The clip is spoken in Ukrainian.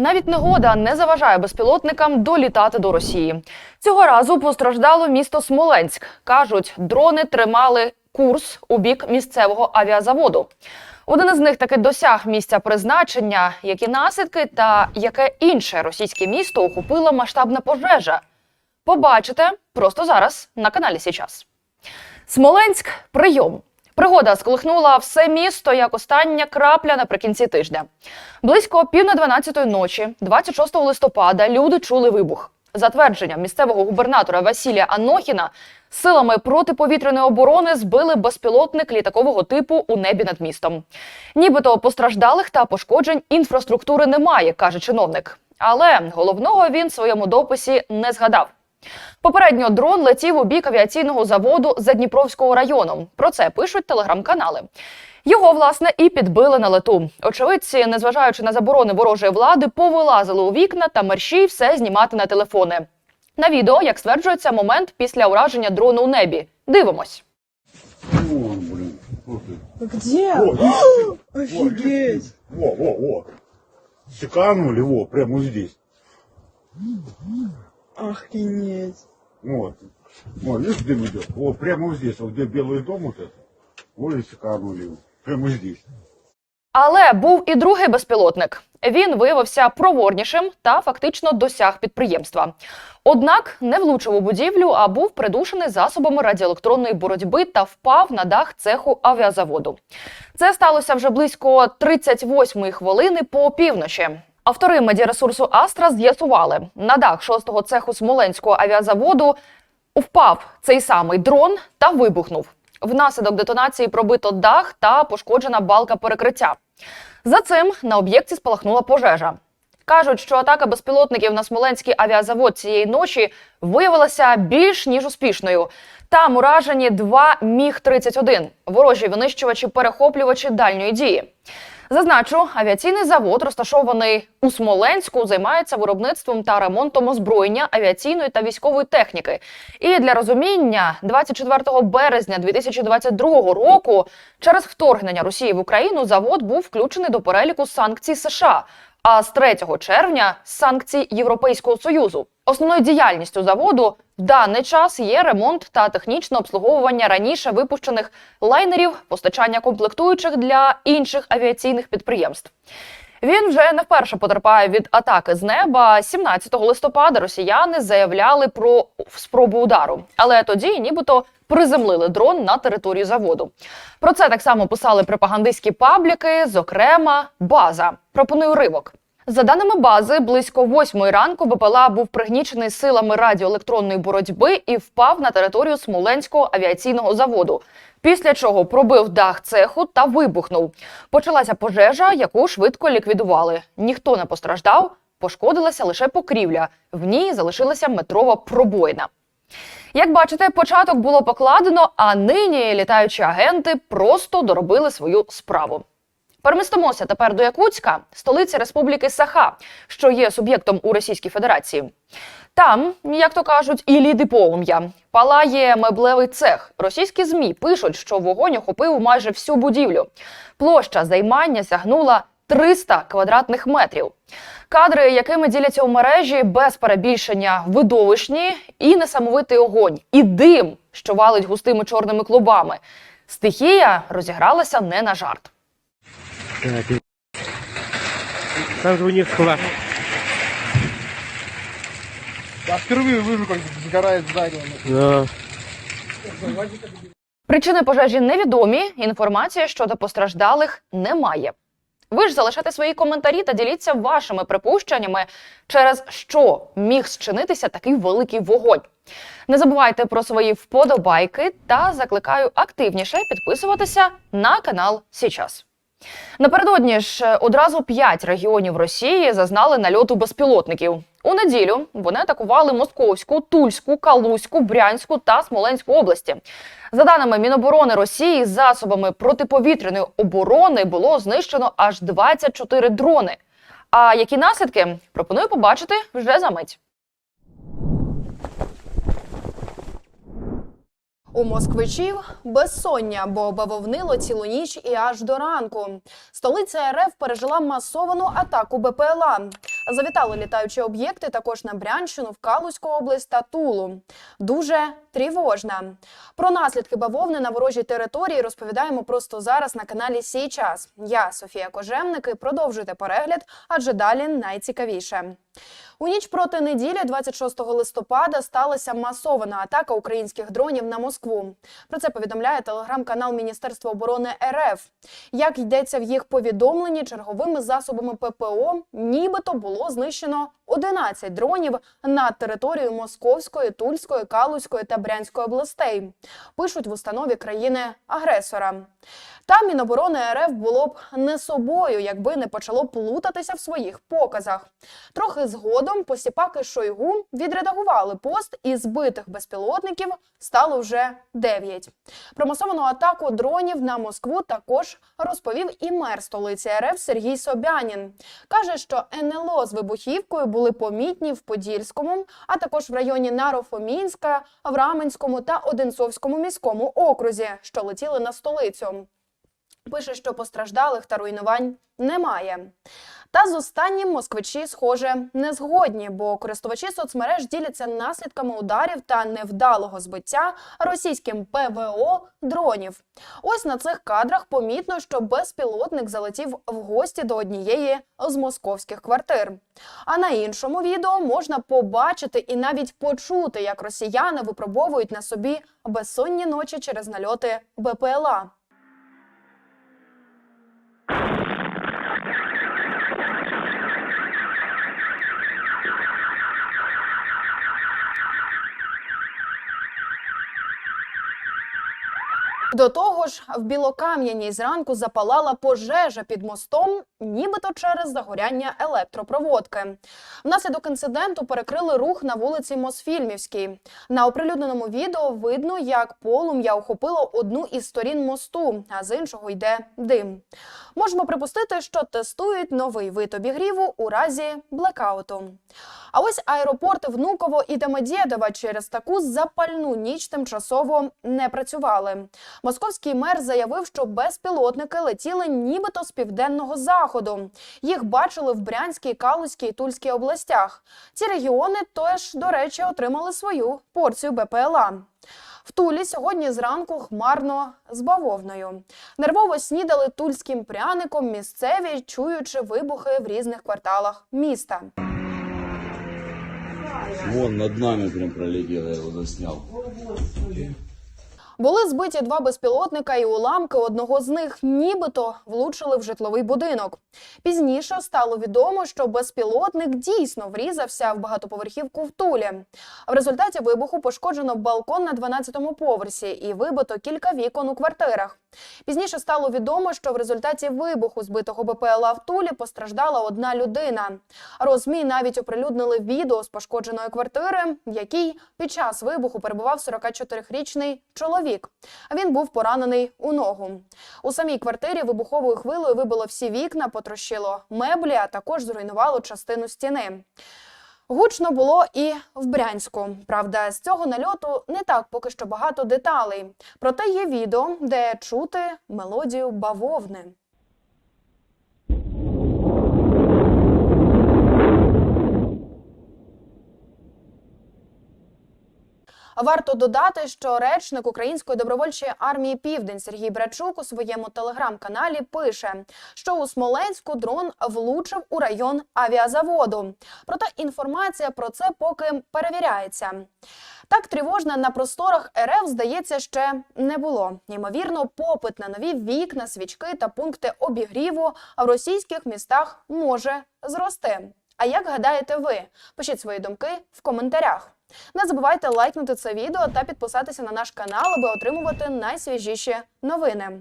Навіть негода не заважає безпілотникам долітати до Росії. Цього разу постраждало місто Смоленськ. кажуть, дрони тримали курс у бік місцевого авіазаводу. Один із них таки досяг місця призначення, які наслідки та яке інше російське місто охопила масштабна пожежа. Побачите просто зараз на каналі Січас. Смоленськ прийом. Пригода сколихнула все місто як остання крапля наприкінці тижня. Близько пів на 12 ночі, 26 листопада, люди чули вибух. За твердженням місцевого губернатора Василія Анохіна, силами протиповітряної оборони збили безпілотник літакового типу у небі над містом. Нібито постраждалих та пошкоджень інфраструктури немає, каже чиновник. Але головного він в своєму дописі не згадав. Попередньо дрон летів у бік авіаційного заводу Задніпровського району. Про це пишуть телеграм-канали. Його власне і підбили на лету. Очевидці, незважаючи на заборони ворожої влади, повилазили у вікна та мерщій все знімати на телефони. На відео, як стверджується, момент після ураження дрону у небі. Дивимось. Где? Во, Офигеть! Во, во, во. Секанули, во, прямо здесь. Охренеть. Вот. Вот, видишь, дым идет? Вот, прямо вот здесь, вот где белый дом вот этот. Вот и секанули его. Прямо здесь. Але був і другий безпілотник. Він виявився проворнішим та фактично досяг підприємства. Однак не влучив у будівлю, а був придушений засобами радіоелектронної боротьби та впав на дах цеху авіазаводу. Це сталося вже близько 38-ї хвилини по опівночі. Автори медіаресурсу Астра з'ясували, на дах шостого цеху Смоленського авіазаводу впав цей самий дрон та вибухнув. Внаслідок детонації пробито дах та пошкоджена балка перекриття. За цим на об'єкті спалахнула пожежа. Кажуть, що атака безпілотників на Смоленський авіазавод цієї ночі виявилася більш ніж успішною. Там уражені два Міг-31 – ворожі винищувачі-перехоплювачі дальньої дії. Зазначу, авіаційний завод, розташований у Смоленську, займається виробництвом та ремонтом озброєння авіаційної та військової техніки. І для розуміння, 24 березня 2022 року, через вторгнення Росії в Україну, завод був включений до переліку санкцій США. А з 3 червня санкцій Європейського союзу. Основною діяльністю заводу в даний час є ремонт та технічне обслуговування раніше випущених лайнерів, постачання комплектуючих для інших авіаційних підприємств. Він вже не вперше потерпає від атаки з неба. 17 листопада росіяни заявляли про спробу удару, але тоді нібито приземлили дрон на територію заводу. Про це так само писали пропагандистські пабліки, зокрема, база. Пропоную ривок. За даними бази, близько восьмої ранку БПЛА був пригнічений силами радіоелектронної боротьби і впав на територію Смоленського авіаційного заводу. Після чого пробив дах цеху та вибухнув. Почалася пожежа, яку швидко ліквідували. Ніхто не постраждав, пошкодилася лише покрівля. В ній залишилася метрова пробоїна. Як бачите, початок було покладено, а нині літаючі агенти просто доробили свою справу. Перемістимося тепер до Якутська, столиці Республіки Саха, що є суб'єктом у Російській Федерації. Там, як то кажуть, і ліди полум'я. Палає меблевий цех. Російські змі пишуть, що вогонь охопив майже всю будівлю. Площа займання сягнула 300 квадратних метрів. Кадри, якими діляться у мережі, без перебільшення видовищні і несамовитий огонь, і дим, що валить густими чорними клубами. Стихія розігралася не на жарт. Там же у них склад. Я впервые вижу, как сгорает здание. Да. Причини пожежі невідомі. Інформації щодо постраждалих немає. Ви ж залишайте свої коментарі та діліться вашими припущеннями, через що міг зчинитися такий великий вогонь. Не забувайте про свої вподобайки та закликаю активніше підписуватися на канал Січас. Напередодні ж е, одразу п'ять регіонів Росії зазнали нальоту безпілотників. У неділю вони атакували Московську, Тульську, Калузьку, Брянську та Смоленську області. За даними Міноборони Росії, засобами протиповітряної оборони було знищено аж 24 дрони. А які наслідки пропоную побачити вже за мить. У москвичів безсоння, бо бавовнило цілу ніч і аж до ранку. Столиця РФ пережила масовану атаку БПЛА. Завітали літаючі об'єкти також на Брянщину, в Калузьку область та Тулу. Дуже тривожна. Про наслідки бавовни на ворожій території розповідаємо просто зараз на каналі Сій час. Я Софія Кожевник і продовжуйте перегляд, адже далі найцікавіше. У ніч проти неділі, 26 листопада, сталася масована атака українських дронів на Москву. Про це повідомляє телеграм-канал Міністерства оборони РФ. Як йдеться в їх повідомленні, черговими засобами ППО нібито було знищено 11 дронів над територією Московської, Тульської, Калузької та Брянської областей. Пишуть в установі країни-агресора. Та Міноборони РФ було б не собою, якби не почало плутатися в своїх показах. Трохи згодом посіпаки Шойгу відредагували пост і збитих безпілотників стало вже 9. Про масовану атаку дронів на Москву також розповів і мер столиці РФ Сергій Собянін. Каже, що НЛО з вибухівкою були помітні в Подільському, а також в районі Нарофомінська, в та Одинцовському міському окрузі, що летіли на столицю. Пише, що постраждалих та руйнувань немає. Та з останнім москвичі, схоже, не згодні, бо користувачі соцмереж діляться наслідками ударів та невдалого збиття російським ПВО дронів. Ось на цих кадрах помітно, що безпілотник залетів в гості до однієї з московських квартир. А на іншому відео можна побачити і навіть почути, як росіяни випробовують на собі безсонні ночі через нальоти БПЛА. До того ж, в Білокам'яній зранку запалала пожежа під мостом, нібито через загоряння електропроводки. Внаслідок інциденту перекрили рух на вулиці Мосфільмівській. На оприлюдненому відео видно, як полум'я охопило одну із сторін мосту, а з іншого йде дим. Можемо припустити, що тестують новий вид обігріву у разі блекауту. А ось аеропорти Внуково і Домодєдова через таку запальну ніч тимчасово не працювали. Московський мер заявив, що безпілотники летіли нібито з південного заходу. Їх бачили в Брянській, Калузькій і Тульській областях. Ці регіони теж, до речі, отримали свою порцію БПЛА. В Тулі сьогодні зранку хмарно з бавовною. Нервово снідали тульським пряником місцеві, чуючи вибухи в різних кварталах міста. Вон над нами прям пролетел, я его заснял. Були збиті два безпілотника, і уламки одного з них нібито влучили в житловий будинок. Пізніше стало відомо, що безпілотник дійсно врізався в багатоповерхівку в Тулі. В результаті вибуху пошкоджено балкон на 12-му поверсі і вибито кілька вікон у квартирах. Пізніше стало відомо, що в результаті вибуху збитого БПЛА в Тулі постраждала одна людина. Розмі навіть оприлюднили відео з пошкодженої квартири, в якій під час вибуху перебував 44-річний чоловік. Він був поранений у ногу. У самій квартирі вибуховою хвилою вибило всі вікна, потрощило меблі, а також зруйнувало частину стіни. Гучно було і в Брянську. Правда, з цього нальоту не так поки що багато деталей. Проте є відео, де чути мелодію бавовни. Варто додати, що речник Української добровольчої армії Південь Сергій Брачук у своєму телеграм-каналі пише, що у Смоленську дрон влучив у район авіазаводу. Проте інформація про це поки перевіряється. Так тривожно на просторах РФ, здається, ще не було. Ймовірно, попит на нові вікна, свічки та пункти обігріву в російських містах може зрости. А як гадаєте ви? Пишіть свої думки в коментарях. Не забувайте лайкнути це відео та підписатися на наш канал, аби отримувати найсвіжіші новини.